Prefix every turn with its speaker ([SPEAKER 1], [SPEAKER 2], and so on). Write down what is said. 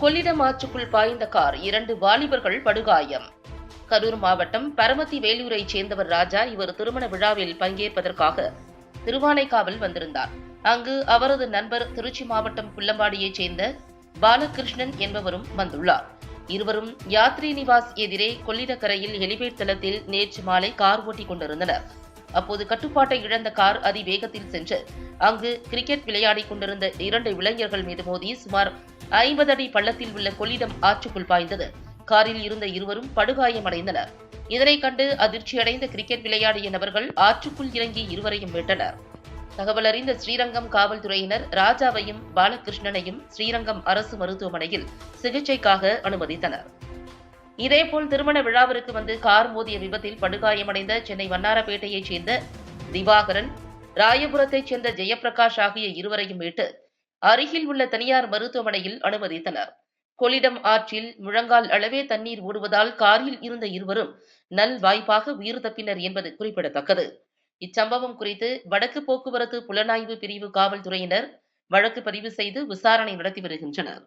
[SPEAKER 1] கொள்ளிடம் ஆற்றுக்குள் பாய்ந்த கார் இரண்டு வாலிபர்கள் படுகாயம். கரூர் மாவட்டம் பரமத்தி வேலூரைச் சேர்ந்தவர் ராஜா இவர் திருமண விழாவில் பங்கேற்பதற்காக திருவானைக்காவல் வந்திருந்தார். அங்கு அவரது நண்பர் திருச்சி மாவட்டம் புள்ளம்பாடியைச் சேர்ந்த பாலகிருஷ்ணன் என்பவரும் வந்துள்ளார். இருவரும் யாத்ரி நிவாஸ் எதிரே கொள்ளிடக்கரையில் ஹெலிபேட் தளத்தில் நேற்று மாலை கார் ஓட்டிக் கொண்டிருந்தனர். அப்போது கட்டுப்பாட்டை இழந்த கார் அதிவேகத்தில் சென்று அங்கு கிரிக்கெட் விளையாடிக் கொண்டிருந்த இரண்டு இளைஞர்கள் மீது மோதி சுமார் ஐம்பது அடி பள்ளத்தில் உள்ள கொள்ளிடம் ஆற்றுக்குள் பாய்ந்தது. காரில் இருந்த இருவரும் படுகாயமடைந்தனர். இதனை கண்டு அதிர்ச்சியடைந்த கிரிக்கெட் விளையாடிய நபர்கள் ஆற்றுக்குள் இறங்கி இருவரையும் மீட்டனர். தகவல் அறிந்த ஸ்ரீரங்கம் காவல்துறையினர் ராஜாவையும் பாலகிருஷ்ணனையும் ஸ்ரீரங்கம் அரசு மருத்துவமனையில் சிகிச்சைக்காக அனுமதித்தனர். இதேபோல் திருமண விழாவிற்கு வந்து கார் மோதிய விபத்தில் படுகாயமடைந்த சென்னை வண்ணாரப்பேட்டையைச் சேர்ந்த திவாகரன் ராயபுரத்தைச் சேர்ந்த ஜெயபிரகாஷ் ஆகிய இருவரையும் மீட்டு அருகில் உள்ள தனியார் மருத்துவமனையில் அனுமதித்தனர். கொள்ளிடம் ஆற்றில் முழங்கால் அளவே தண்ணீர் ஓடுவதால் காரில் இருந்த இருவரும் நல் வாய்ப்பாக உயிர் தப்பினர் என்பது குறிப்பிடத்தக்கது. இச்சம்பவம் குறித்து வடக்கு போக்குவரத்து புலனாய்வு பிரிவு காவல்துறையினர் வழக்கு பதிவு செய்து விசாரணை நடத்தி வருகின்றனர்.